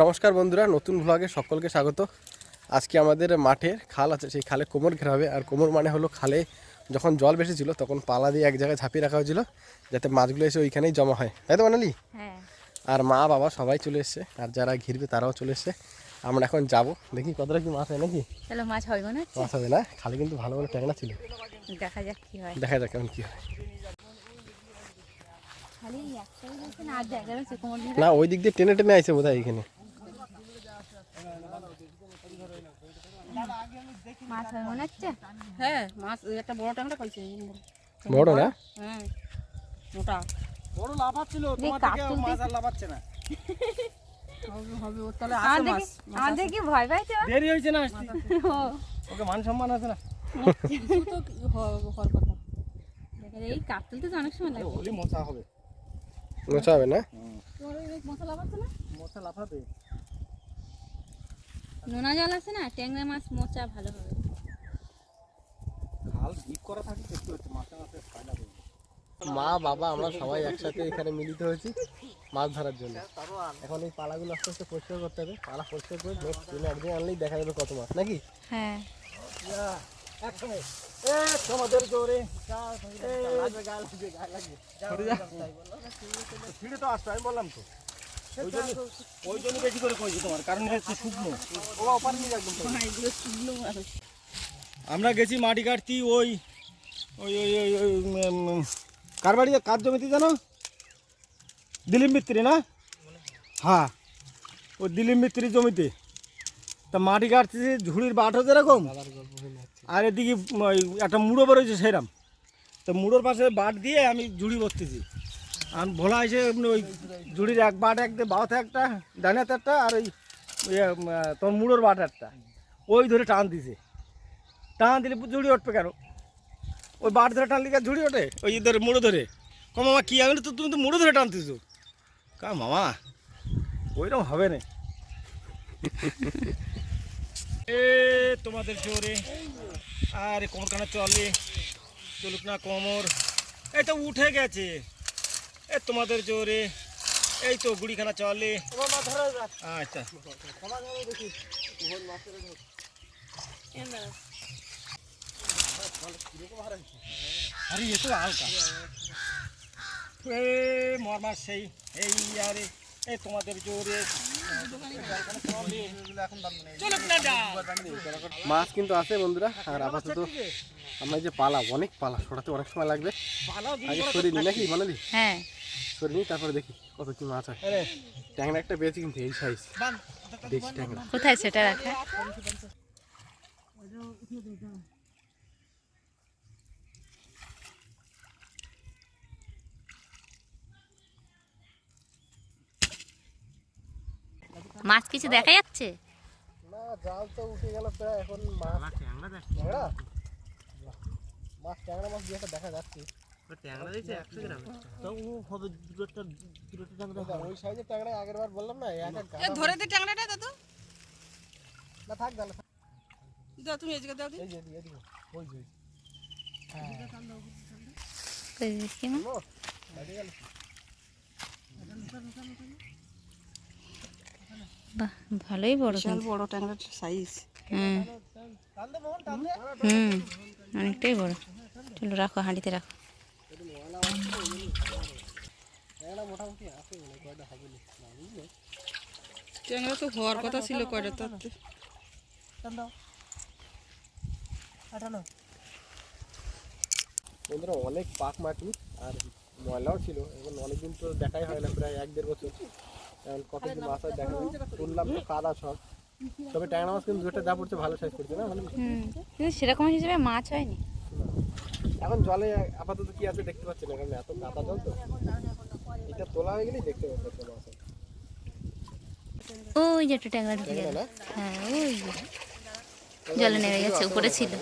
নমস্কার বন্ধুরা নতুন ভ্লগে সকলকে স্বাগত। আজকে আমাদের মাঠের খাল আছে সেই খালে কোমর ঘেরাবে আর কোমর মানে হলো খালে যখন জল বেশি ছিল তখন পালা দিয়ে এক জায়গায় ঝাঁপিয়ে রাখা হয়েছিল যাতে মাছগুলো এসে ওইখানেই জমা হয়। তাই তো বানালি হ্যাঁ। আর মা বাবা সবাই চলে এসছে আর যারা ঘিরবে তারাও চলে এসছে। আমরা এখন যাব। দেখি কতটা কি মাছ হয় নাকি? তাহলে মাছ হবে হচ্ছে? মাছ হবে না? খালে কিন্তু ভালো ভালো ট্যাংরা ছিল। দেখা যাক কি হয়। দেখা যাক কেমন কি হয়। না না ওই দিক দিয়ে টেনে টেনে আইছে বোধ হয় এখানে। মাছ হবে মনে হচ্ছে? হ্যাঁ মাছ একটা বড় ট্যাংরা পাইছে বড় না? হ্যাঁ মোটা। বড় লাফাচ্ছিল তোমার থেকে মাছ আর লাফাচ্ছে না। হবে তাহলে মাছ ভয় পাইছে দেরি না আসতে? ওকে মান সম্মান আছে না? তো হওয়ার কথা। দেখা এই কাপ তো অনেক সময় লাগে। হলি মশা হবে। মোচা হবে না? তোমার মশলা পাচ্ছে না? মশা লাফাবে। নোনা জল আছে না? ট্যাংরা মাছ মোচা ভালো হবে। খাল ডিপ করা থাকে দেখতে হচ্ছে মাছে মাছে ফায়দা মা বাবা আমরা সবাই একসাথে এখানে মিলিত হয়েছি মাছ ধরার জন্য। এখন এই পালাগুলো আস্তে আস্তে পরিষ্কার করতে হবে। পালা পরিষ্কার করে নেক্সট দিনে একদিন আনলেই দেখা যাবে কত মাছ নাকি? হ্যাঁ। তোমাদের জোরে। লাগবে গায়ে লাগবে গায়ে লাগবে ছিঁড়ে তো আসতো আমি বললাম তো। ওই জন্য ওই জন্য বেশি করে কইছি তোমার কারণ হচ্ছে শুকনো। শুকনো আমরা গেছি মাটি কাটতি ওই ওই ওই ওই ওই কার বাড়িতে কার জমিতে জানো? দিলীপ মিত্রি না? হ্যাঁ ওই দিলীপ মিস্ত্রির জমিতে। তা মাটি কাটতেছি ঝুড়ির বাট বাটো যেরকম আর এদিকে ওই একটা মুড়ো বেরোচ্ছে সেরাম। তো মুড়োর পাশে বাট দিয়ে আমি ঝুড়ি বসতেছি। আর ভোলা এমনি ওই ঝুড়ির এক বাট এক বাওতে একটা ডানাতে একটা আর ওই ইয়ে, তোর মুড়োর বাট একটা। ওই ধরে টান দিছে। টান দিলে ঝুড়ি উঠবে কেন? ওই বাট ধরে টানলে কি আর ঝুড়ি ওঠে? ওই ধরে মুড়ো ধরে। ক মামা কী আমি তো তুমি তো মুড়ো ধরে টানতেছো। কা মামা ওইরকম হবে না। এ তোমাদের জোরে। আরে কোমর চলে? চলুক না কোমর। তো উঠে গেছে। এ তোমাদের জোরে। এই তো গুড়িখানা চলে। আচ্ছা। আরে এ তো হালকা। এ মর মাছ সেই এই আরে। এই তোমাদের জোরে। চলুক না যা মাছ কিন্তু আছে বন্ধুরা আর আপাতত আমরা যে পালা অনেক পালা সরাতে অনেক সময় লাগবে। আগে সরিয়ে নিই নাকি বানালি? হ্যাঁ। সরিয়ে নিই তারপরে দেখি কত কি মাছ হয়। আরে। ট্যাংরা একটা পেয়েছি কিন্তু এই সাইজ বান দেখছি ট্যাংরা। কোথায় সেটা রাখা? মাছ কিছু দেখা যাচ্ছে? না জাল তো উঠে গেল প্রায় এখন মাছ। ট্যাংরা মাছ ট্যাংরা মাছ দিয়ে একটা দেখা যাচ্ছে। ওই সাইজের ট্যাংরা আগের বার বললাম না এক এক ধরে দে ট্যাংরাটা দাদু। না থাক। দাও তুমি এদিকে দাও দিন। এই যে এদিকে, এদিকে ওই যে কই দেখি না ও, বাইরে গেল। বাহ ভালোই বড় বিশাল কিন্তু। বড় ট্যাংরার সাইজ হুম হুম অনেকটাই বড়। চলো রাখো হাঁড়িতে রাখো। ট্যাংরা তো হওয়ার কথা ছিল কয়টা তাতে বন্ধুরা অনেক পাক মাটি আর ময়লাও ছিল। এখন অনেকদিন তো দেখাই হয় না প্রায় এক দেড় বছর। এখন কত কি মাছ হয় দেখা তুললাম তো কাদা সব। তবে ট্যাংরা মাছ কিন্তু দুটো যা পড়ছে ভালো সাইজ করছে না মানে? কিন্তু সেরকম হিসেবে মাছ হয়নি। এখন জলে আপাতত কি আছে দেখতে পাচ্ছি না কারণ এত কাদা জল তো। এটা তোলা হয়ে গেলেই দেখতে পাচ্ছি একটা মাছ। আছে। ওই যে একটা ট্যাংরা ঢুকে গেল। হ্যাঁ ওই জলে নেমে গেছে উপরে ছিল।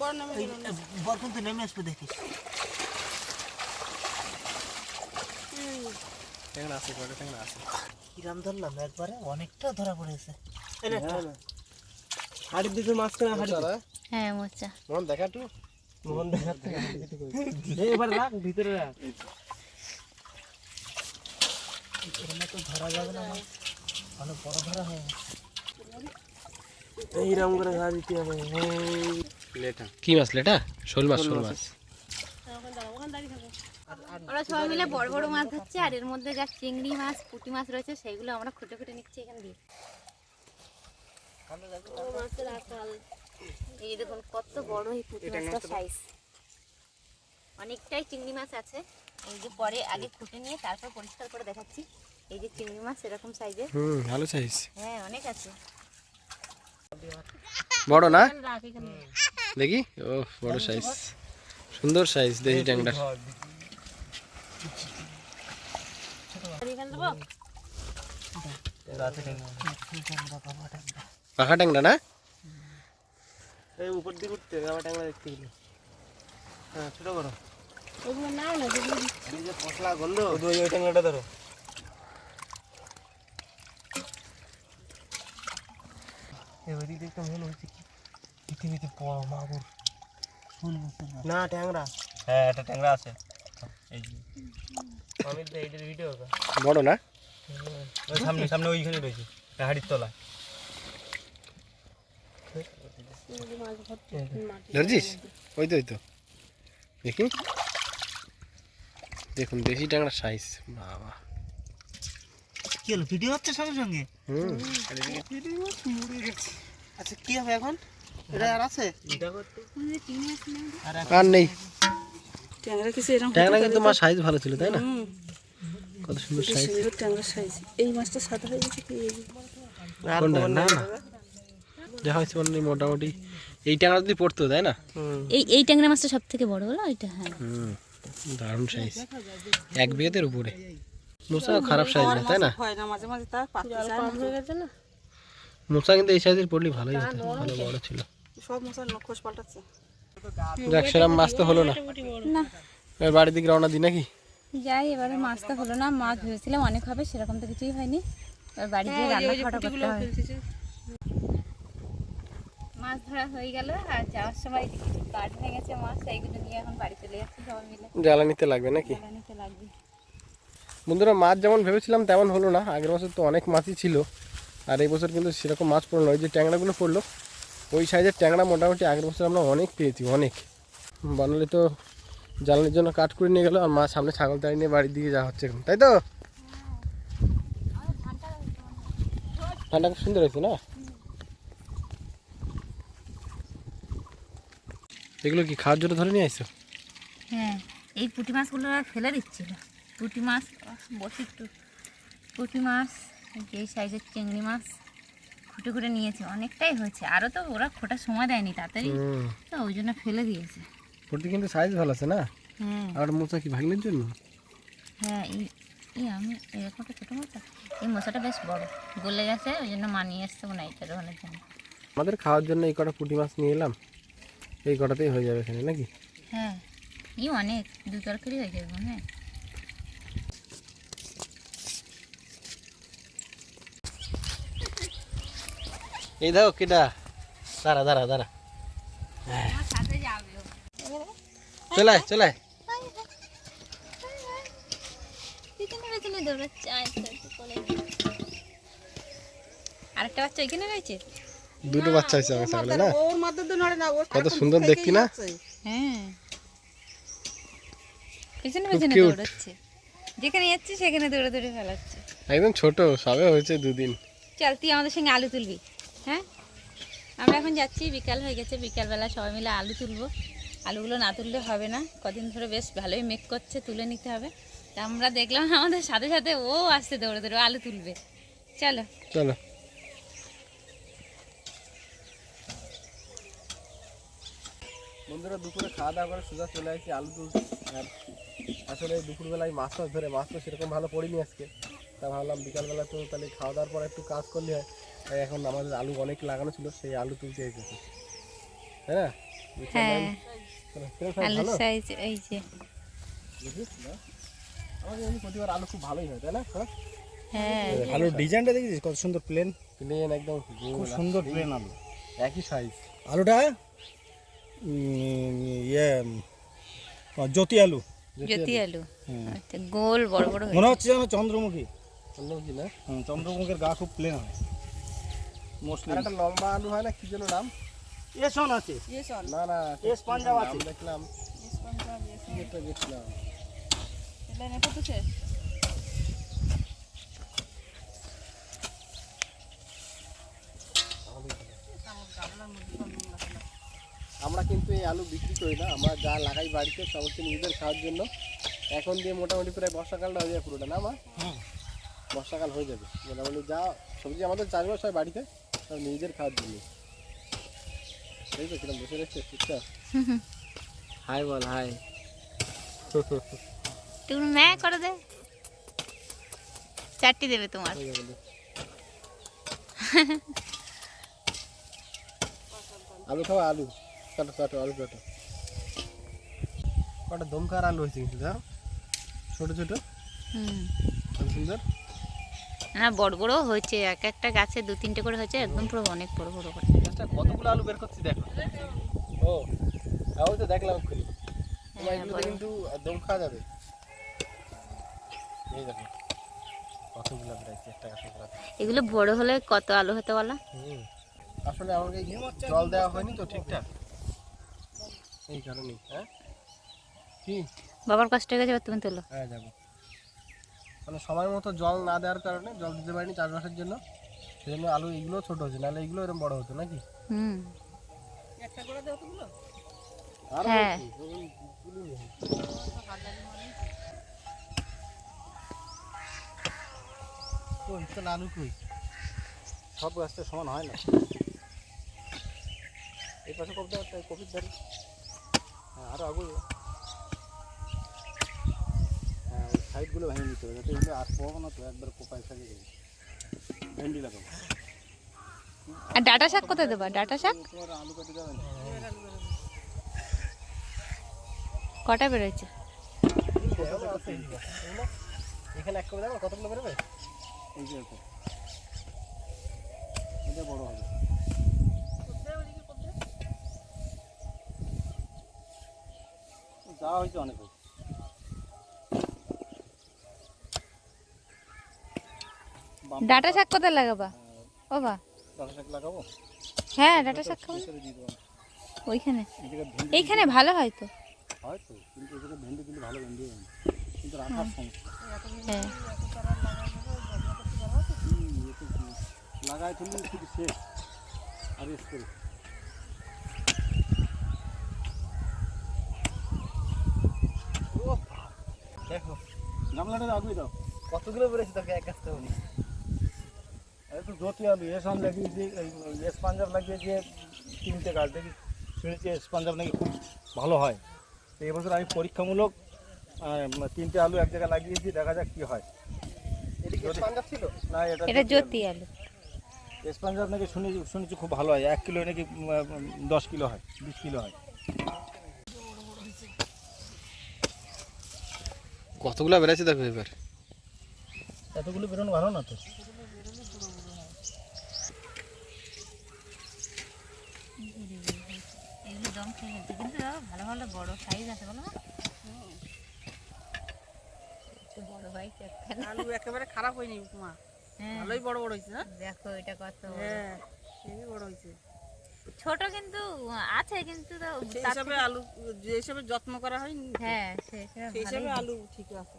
বড় নামে ট্যাংরা আছে কয়টা ট্যাংরা আছে কিরাম ধরলাম? একবারে অনেকটা ধরা পড়েছে। হাড়ির দিকে মাছ কেনা হাড়ি হ্যাঁ? মোচা। মোহন দেখা একটু। মোহন দেখাচ্ছে এবার রাখ ভিতরে রাখ। তো ধরা যাবে না অনেক বড় ধরা হয়ে এইরকম করে ঘা দিতে হবে। লেটা কি মাছ লেটা শোল মাছ শোল মাছ। আমরা সবাই মিলে বড় বড় মাছ ধরছি আর এর মধ্যে যা চিংড়ি মাছ পুঁটি মাছ রয়েছে সেইগুলো আমরা খুঁটে খুঁটে নিচ্ছি এখানে দিয়ে। ও মাছের আকাল। এই দেখুন কত বড় এই পুঁটি মাছটা সাইজ অনেকটাই চিংড়ি মাছ আছে। এই যে পরে আগে খুঁটে নিয়ে তারপর পরিষ্কার করে দেখাচ্ছি। এই যে চিংড়ি মাছ এরকম সাইজের হুম ভালো সাইজ হ্যাঁ অনেক আছে। বড় না? দেখি? ও বড় সাইজ সুন্দর সাইজ দেশি ট্যাংরা পাখা ট্যাংরা না? এই উপর দিকে উঠতে গাবা ট্যাংরা দেখতে গেলে। হ্যাঁ ছোট করো এই যে পশলা গন্ধ। ওই ট্যাংরাটা ধরো। এবার দিকে একটা মনে হচ্ছে কি? পৃথিবীতে বড় মাগুর না? ট্যাংরা। হ্যাঁ একটা ট্যাংরা আছে। এই যে আমি তো এইটার ভিডিও বড় না? সামনে সামনে ওইখানে রয়েছে হাড়ির তলায়। ধরছিস? ওই তো ওই তো। দেখি। দেখুন দেশি ট্যাংরা সাইজ বাবা। কি হলো ভিডিও হচ্ছে সঙ্গে সঙ্গে? হুম। আচ্ছা কি হবে এখন? এটা আর আছে? আর নেই। ট্যাংরা কিছু এরকম ট্যাংরা কিন্তু মাছ সাইজ ভালো ছিল তাই না? কত সুন্দর সাইজ সুন্দর ট্যাংরা সাইজ এই মাছটা সাদা হয়ে গেছে কি? কোনটা? না না। দেখা মানে মোটামুটি এই ট্যাংরা যদি পড়তো তাই না? এই এই ট্যাংরা মাছটা সব থেকে বড় হলো এটা হ্যাঁ। হুম দারুণ সাইজ এক বিঘেতের উপরে। মোসা খারাপ সাইজ না তাই না? হয় না মাঝে মাঝে তার পাখি হয়ে গেছে না? মোসা কিন্তু এই সাইজের পড়লে ভালোই হতো ভালো বড় ছিল। সব নখোশ পাল্টাচ্ছে। যাক সেরকম মাছ তো হলো না। বাড়ির দিকে রওনা দিই নাকি? যাই এবারে মাছটা হলো না। মাছ ভেবেছিলাম অনেক হবে সেরকম তো কিছুই হয়নি। এবার বাড়ি গিয়ে রান্না করতে হবে। মাছ ধরা হয়ে গেল আর যাওয়ার সময় কিছু কাঠ হয়ে মাছ সেইগুলো নিয়ে এখন বাড়ি চলে যাচ্ছি সবাই মিলে। জ্বালানিতে লাগবে নাকি? জ্বালানিতে লাগবে। বন্ধুরা মাছ যেমন ভেবেছিলাম তেমন হলো না। আগের বছর তো অনেক মাছই ছিল। আর এই বছর কিন্তু সেরকম মাছ পড়ল না। ওই যে ট্যাংরাগুলো পড়ল ওই সাইজের ট্যাংরা মোটামুটি আগের বছর আমরা অনেক পেয়েছি, অনেক। বানালে তো জ্বালানির জন্য কাঠ করে নিয়ে গেলো, আর মা সামনে ছাগল তাড়ি নিয়ে বাড়ির দিকে যাওয়া হচ্ছে এখন, তাই তো? ঠান্ডা খুব সুন্দর হয়েছে না? এগুলো কি খাওয়ার জন্য ধরে নিয়ে আসছো হ্যাঁ এই পুঁটি মাছগুলো ফেলে দিচ্ছিল পুঁটি মাছ বসি একটু। পুঁটি মাছ এই সাইজের চিংড়ি মাছ। খুঁটে খুঁটে নিয়েছে অনেকটাই হয়েছে। আরও তো ওরা খোটার সময় দেয়নি তাড়াতাড়ি। তো ওই জন্য ফেলে দিয়েছে। ওটি কিন্তু সাইজ ভালো আছে না? হ্যাঁ। আর মোচা কি ভাগনের জন্য? হ্যাঁ এই আমি এরকম ছোটো মশা এই মশাটা বেশ বড় গলে গেছে ওই জন্য মানিয়ে এসছে মনে হয় এইটা দোকানের জন্য। আমাদের খাওয়ার জন্য এই কটা পুঁটি মাছ নিয়ে এলাম। এই কটাতেই হয়ে যাবে এখানে নাকি? হ্যাঁ এই অনেক দু তরকারি হয়ে যাবে মনে হয়। এই কেটা দাঁড়া দাঁড়া দাঁড়া। চলে চলে আরেকটা বাচ্চা এখানে রয়েছে? দুটো বাচ্চা আমার না? ওর তো নড়ে না ও কত সুন্দর দেখতি না? হ্যাঁ। পিছনে পিছনে। দৌড়াচ্ছে। যেখানে যাচ্ছে সেখানে দৌড়ে দৌড়ে ফেলাচ্ছে একদম ছোট সবে হয়েছে দুদিন। চল তুই আমাদের সঙ্গে আলু তুলবি। হ্যাঁ? আমরা এখন যাচ্ছি বিকাল হয়ে গেছে বিকালবেলা সবাই মিলে আলু তুলবো। আলুগুলো না তুললে হবে না কদিন ধরে বেশ ভালোই মেক করছে তুলে নিতে হবে। তা আমরা দেখলাম আমাদের সাথে সাথে ও আসছে দৌড়ে দৌড়ে আলু তুলবে। চলো। চলো। বন্ধুরা দুপুরে খাওয়া দাওয়া করে সোজা চলে আসছি আলু তুলতে। আর আসলে দুপুরবেলায় মাছ টাছ ধরে মাছ তো সেরকম ভালো পড়িনি আজকে। তা ভাবলাম বিকালবেলা তো তাহলে খাওয়া দাওয়ার পর একটু কাজ করলে হয়। তাই এখন আমাদের আলু অনেক লাগানো ছিল সেই আলু তুলতে এসেছে। তাই না? হ্যাঁ। চলো, কিরম size আলুর ভালো? সাইজ এই যে। আমাদের এমনি প্রতিবার আলু খুব ভালোই হয় তাই না? হ্যাঁ? হ্যাঁ। আলুর ডিজাইনটা দেখেছিস? কত সুন্দর প্লেন প্লেন একদম খুব সুন্দর প্লেন আলু। একই সাইজ আলুটা? ইয়ে জ্যোতি আলু। জ্যোতি আলু। আচ্ছা গোল বড় বড় মনে হচ্ছে যেন চন্দ্রমুখী। চন্দ্রমুখী না? হুম, চন্দ্রমুখের গা খুব প্লেন হয়। মোস্টলি একটা লম্বা আলু হয় না? কি যেন নাম? এসন আছে। না না এস পাঞ্জাব আছে। দেখলাম। আমরা কিন্তু এই আলু বিক্রি করি না। আমরা যা লাগাই বাড়িতে সমস্ত নিজেদের খাওয়ার জন্য। এখন দিয়ে মোটামুটি প্রায় বর্ষাকালটা হয়ে যায় পুরোটা না মা? হুম। বর্ষাকাল হয়ে যাবে। মোটামুটি যা সবজি আমাদের চাষবাস হয় বাড়িতে সব নিজেদের খাওয়ার জন্য। এই তো কিরম বসে রেখেছে চুপচাপ হাই বল হাই। তুমি ম্যা করে দে। চারটি দেবে তোমার। আলু খাওয়া আলু। কাটো কাটো আলু কাটো কটা দমকার আলু হয়েছে কিন্তু দাও ছোট ছোট? হুম। খুব সুন্দর? না বড় বড় হয়েছে এক একটা গাছে দু তিনটে করে হয়েছে একদম পুরো অনেক বড় বড় করে। গাছটা কতগুলো আলু বের করছি দেখো। ও আমি তো দেখলাম তোমার হ্যাঁ, কিন্তু দম খাওয়া যাবে। এই দেখো কতগুলো বেরাইছে একটা গোড়াতে। এগুলো বড় হলে কত আলু হতে বলা? হুম আসলে আমাকে জল দেওয়া হয়নি তো ঠিকঠাক। এই কারণেই হ্যাঁ? কি? বাবার কষ্ট হয়ে গেছে তুমি তোলো। হ্যাঁ যাব। মানে সময় মতো জল না দেওয়ার কারণে জল দিতে পারিনি চাষবাসের জন্য। সেই জন্য আলু এগুলো ছোট হচ্ছে নাহলে এগুলো এরকম বড় হতো নাকি? হুম। আর হ্যাঁ। কই তো আলু কই? সব গাছটা সমান হয় না। এই পাশে কপি একটা কপির ধারে হ্যাঁ, আরও আগুন হ্যাঁ ওই সাইডগুলো ভেঙে নিতে হবে যাতে এগুলো আর পাবো না তো একবার কোপায় সাজিয়ে দেবে। ভেন্ডি লাগাবো। আর ডাটা শাক কোথায় দেবা? ডাটা শাক? আলু কাটে যাবে কটা বেরোচ্ছে? এখানে এক করে দেবো কতগুলো বেরোবে? এই যে এটা বড় হবে। যা হয়েছে অনেক হয়েছে। ডাটা শাক কোথায় লাগাবা? ও বা ডাটা শাক লাগাবো? হ্যাঁ ডাটা শাক খাব। ওইখানে। এইখানে ভালো হয় তো। হয় তো কিন্তু এদিকে ভেন্ডি দিলে ভালো ভেন্ডি হবে কিন্তু রাখার সমস্যা। হ্যাঁ। তো কি, লাগাই তুললে শুধু শেষ। আর স্প্রে দেখো। গামলাটা আগুয়ে দাও। কতগুলো বেরোছে তোকে? এক গাছটা হলো এই তো জ্যোতি আলু এস আম লাগিয়েছি এই এস পাঞ্জাব লাগিয়েছে তিনটে গাছ দেখি শুনেছি এস পাঞ্জাব নাকি খুব ভালো হয়। তো এবছর আমি পরীক্ষামূলক তিনটে আলু এক জায়গায় লাগিয়েছি দেখা যাক কী হয়। না এটা জ্যোতি আলু। নাকি শুনে শুনেছি খুব ভালো হয়। এক কিলো নাকি দশ কিলো হয় বিশ কিলো হয়। কতগুলো বেরোছে দেখো এবার? এতগুলো বেরোনো ভালো না তো? এগুলো দম কিন্তু ভালো ভালো বড় সাইজ আছে বলো বড় হয়েছে আলু একেবারে খারাপ হয়নি মা হ্যাঁ। ভালোই বড় বড় হয়েছে না? দেখো এটা কত হ্যাঁ বড় হয়েছে। ছোট কিন্তু আছে কিন্তু হিসাবে আলু যে হিসাবে যত্ন করা হয় থেকে- হ্যাঁ হিসাবে আলু ঠিক আছে।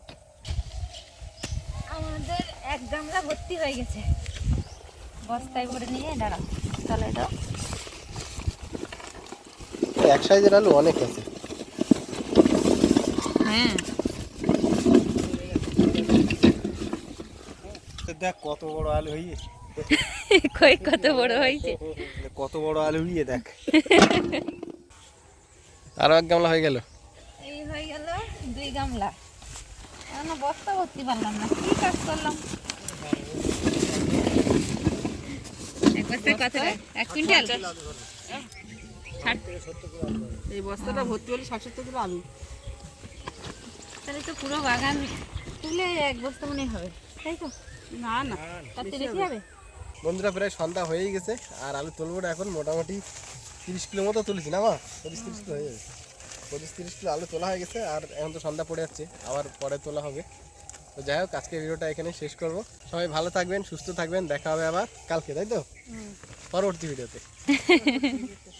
আমাদের এক গামলা ভর্তি হয়ে গেছে। বস্তায় ভরে নিয়ে দাঁড়া তাহলে এটা এক সাইজের আলু অনেক আছে। হ্যাঁ। দেখ কত বড় আলু হয়েছে কই কত বড় হয়েছে কত বড় আলু হয়ে দেখ। আরও এক গামলা হয়ে গেল। এই হয়ে গেল দুই গামলা। এখনও বস্তা ভর্তি পারলাম না কি কাজ করলাম? এক বস্তায় কত এক কুইন্টাল? এই বস্তাটা ভর্তি হলে ষাট সত্তর কিলো আলু। তাহলে তো পুরো বাগান তুলে এক বস্তা মনে হবে তাই তো? না না বেশি হবে। বন্ধুরা প্রায় সন্ধ্যা হয়েই গেছে আর আলু তুলবো না এখন মোটামুটি তিরিশ কিলো মতো তুলেছি না মা? পঁচিশ তিরিশ কিলো হয়ে যাবে পঁচিশ তিরিশ কিলো আলু তোলা হয়ে গেছে আর এখন তো সন্ধ্যা পড়ে যাচ্ছে আবার পরে তোলা হবে। তো যাই হোক আজকে ভিডিওটা এখানে শেষ করব। সবাই ভালো থাকবেন সুস্থ থাকবেন দেখা হবে আবার কালকে তাই তো? পরবর্তী ভিডিওতে।